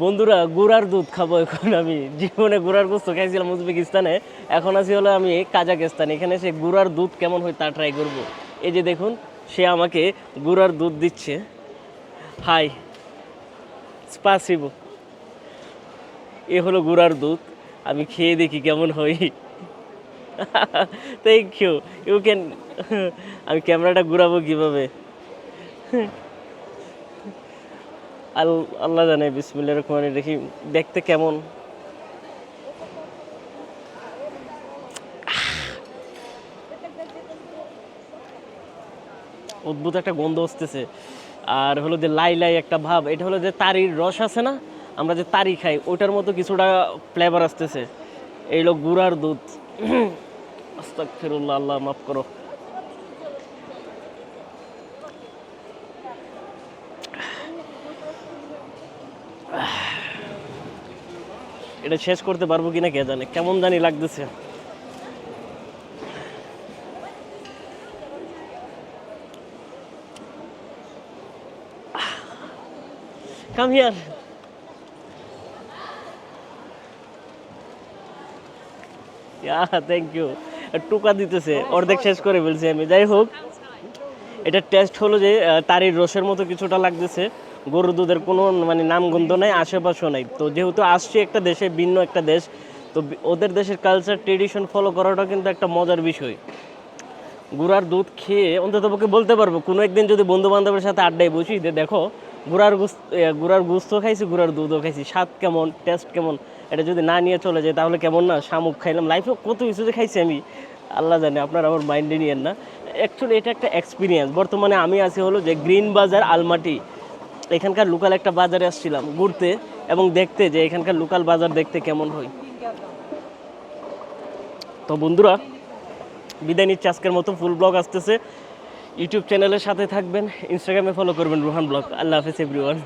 বন্ধুরা, গুড়ার দুধ খাব এখন আমি। জীবনে গুড়ার গোস্ত খাইছিলাম উজবেকিস্তানে। এখন আছি হলো আমি কাজাকিস্তান এখানে সে গুড়ার দুধ কেমন হয় তা ট্রাই করব। এই যে দেখুন, সে আমাকে গুড়ার দুধ দিচ্ছে। হাই, স্পাসিব। এ হলো গুড়ার দুধ। আমি খেয়ে দেখি কেমন হই থ্যাংক ইউ ইউ ক্যান আমি ক্যামেরাটা ঘুরাবো কীভাবে? আল, আল্লাহ জানে বিসমিল্লা রহমান দেখি, দেখতে কেমন? অদ্ভুত একটা গন্ধ আসতেছে। আর হলো যে লাই লাই একটা ভাব, এটা হলো যে তারির রস আছে না? আমরা যে তারি খাই, ওটার মতো কিছুটা ফ্লেভার আসতেছে। এই হলো গুড়ার দুধ। আস্তাগফিরুল্লাহ, আল্লাহ মাফ করো। এটা শেষ করতে পারব কিনা কে জানে? কেমন জানি লাগতেছে। কাম হিয়ার থ্যাংক ইউ টুকা দিতেছে। অর্ধেক শেষ করে ফেলছি আমি। যাই হোক, এটা টেস্ট হলো যে তারির রসের মতো কিছুটা লাগতেছে। গরুর দুধের কোনো মানে নামগন্ধ নাই, আশেপাশেও নাই। তো যেহেতু আসছি একটা দেশে, ভিন্ন একটা দেশ, তো ওদের দেশের কালচার ট্রেডিশন ফলো করাটা কিন্তু একটা মজার বিষয়। গুড়ার দুধ খেয়ে অন্ততপক্ষে বলতে পারব, কোনো একদিন যদি বন্ধু বান্ধবের সাথে আড্ডায় বসি, যে দেখো, গুড়ার গুস গুড়ার গুস্ত খাইছি, গুড়ার দুধও খাইছি, স্বাদ কেমন টেস্ট কেমন, এটা যদি না নিয়ে চলে যায় তাহলে কেমন না, শামুক খাইলাম লাইফে কত কিছু যে খাইছি আমি, আল্লাহ জানে, আপনার আমার মাইন্ডে নিয়েন না। অ্যাকচুয়ালি এটা একটা এক্সপিরিয়েন্স বর্তমানে আমি আছি হলো যে গ্রিন বাজার, আলমাটি। এখানকার লোকাল একটা বাজারে আসছিলাম, ঘুরতে এবং দেখতে যে এখানকার লোকাল বাজার দেখতে কেমন হয়। তো বন্ধুরা, বিদায় নিচ্ছে, আজকের মতো ফুল ব্লগ আসতেছে। ইউটিউব চ্যানেলের সাথে থাকবেন ইনস্টাগ্রামে ফলো করবেন রুহান ব্লগ আল্লাহ হাফেজ এভরিওয়ান